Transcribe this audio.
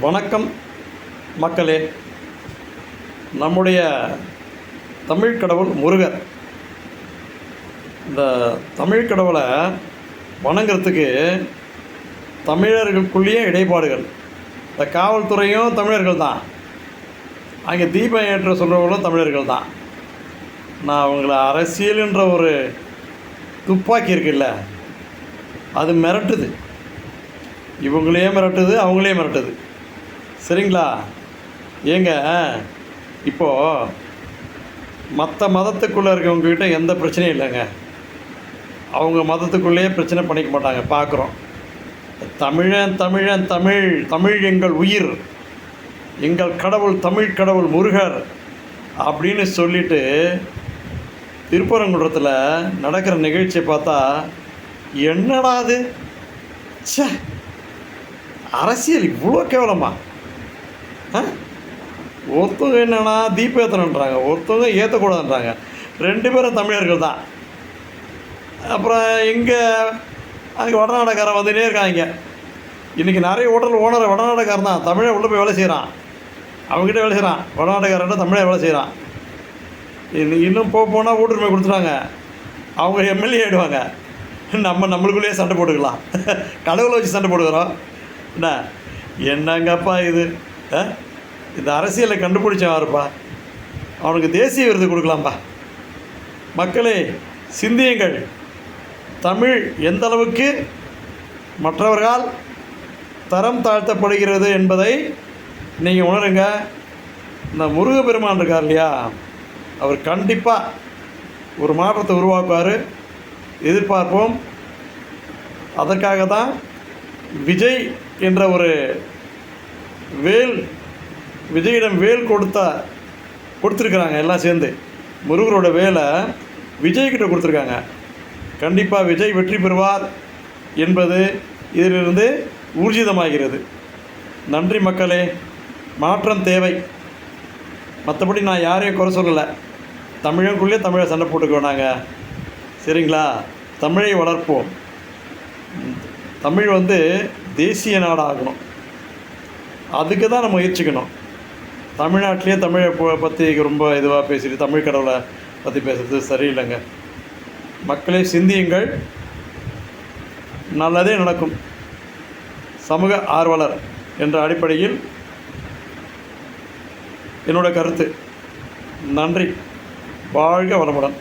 வணக்கம் மக்களே. நம்முடைய தமிழ் கடவுள் முருகர். இந்த தமிழ் கடவுளை வணங்குறதுக்கு தமிழர்களுக்குள்ளேயே இடைப்பாடுகள். இந்த காவல்துறையும் தமிழர்கள் தான். அங்கே தீபம் ஏற்ற சொல்கிறவங்களும் தமிழர்கள் தான். நான் அவங்கள அரசியலுன்ற ஒரு துப்பாக்கி இருக்குல்ல அது மிரட்டுது. இவங்களையே மிரட்டுது அவங்களே மிரட்டுது. சரிங்களா? ஏங்க இப்போது மற்ற மதத்துக்குள்ளே இருக்கவங்கக்கிட்ட எந்த பிரச்சனையும் இல்லைங்க. அவங்க மதத்துக்குள்ளேயே பிரச்சனை பண்ணிக்க மாட்டாங்க பார்க்குறோம் தமிழன் தமிழன் தமிழ் தமிழ் எங்கள் உயிர் எங்கள் கடவுள் தமிழ் கடவுள் முருகர் அப்படின்னு சொல்லிட்டு திருப்பரங்குன்றத்தில் நடக்கிற நிகழ்ச்சியை பார்த்தா என்னடா அது? ச்சே அரசியல் இவ்வளோ கேவலமாக ஒருத்தவங்க என்னன்னா தீப ஏற்றணுன்றாங்க ஒருத்தவங்க ஏற்றக்கூடாதுன்றாங்க ரெண்டு பேரும் தமிழர்கள் தான். அப்புறம் இங்கே அங்கே வடநாடக்காரன் வந்துட்டே இருக்காங்க இன்றைக்கி நிறைய ஹோட்டல் ஓனர் வடநாடக்காரன் தான். தமிழை உள்ளே போய் வேலை செய்கிறான் அவங்ககிட்ட வேலை செய்கிறான் வடநாடக்காரன் தமிழை வேலை செய்கிறான் இன்னும் இன்னும் போக போனால் ஊட்டுரிமை கொடுத்துட்டாங்க. அவங்க எம்எல்ஏ ஆகிடுவாங்க நம்ம நம்மளுக்குள்ளேயே சண்டை போட்டுக்கலாம். கடவுளை வச்சு சண்டை போட்டுக்கிறோம் என்ன? என்னங்கப்பா இது? இந்த அரசியலை கண்டுபிடிச்சவாருப்பா. அவனுக்கு தேசிய விருது கொடுக்கலாம்ப்பா மக்களே சிந்தியுங்கள். தமிழ் எந்த அளவுக்கு மற்றவர்களால் தரம் தாழ்த்தப்படுகிறது என்பதை நீங்கள் உணருங்க. இந்த முருகப்பெருமான் இருக்கார் இல்லையா? அவர் கண்டிப்பாக ஒரு மாற்றத்தை உருவாக்குவார். எதிர்பார்ப்போம். அதற்காக தான் விஜய் என்ற ஒரு வேல் விஜயிடம் வேல் கொடுத்தா கொடுத்துருக்குறாங்க எல்லாம் சேர்ந்து. முருகரோட வேலை விஜய்கிட்ட கொடுத்துருக்காங்க. கண்டிப்பாக விஜய் வெற்றி பெறுவார் என்பது இதிலிருந்து ஊர்ஜிதமாகிறது. நன்றி மக்களே மாற்றம் தேவை. மற்றபடி நான் யாரையும் குறை சொல்லலை. தமிழனுக்குள்ளே தமிழை சண்டை போட்டுக்கோ நாங்கள் சரிங்களா? தமிழை வளர்ப்போம். தமிழ் வந்து தேசிய நாடாகணும். அதுக்கு தான் நம்ம முயற்சிக்கணும். தமிழ்நாட்டிலே தமிழை ப- பற்றி ரொம்ப இதுவாக பேசிட்டு தமிழ் கடவுளை பற்றி பேசுறது சரியில்லைங்க. மக்களே சிந்தியுங்கள். நல்லதே நடக்கும். சமூக ஆர்வலர் என்ற அடிப்படையில் என்னோட கருத்து. நன்றி. வாழ்க வளமுடன்.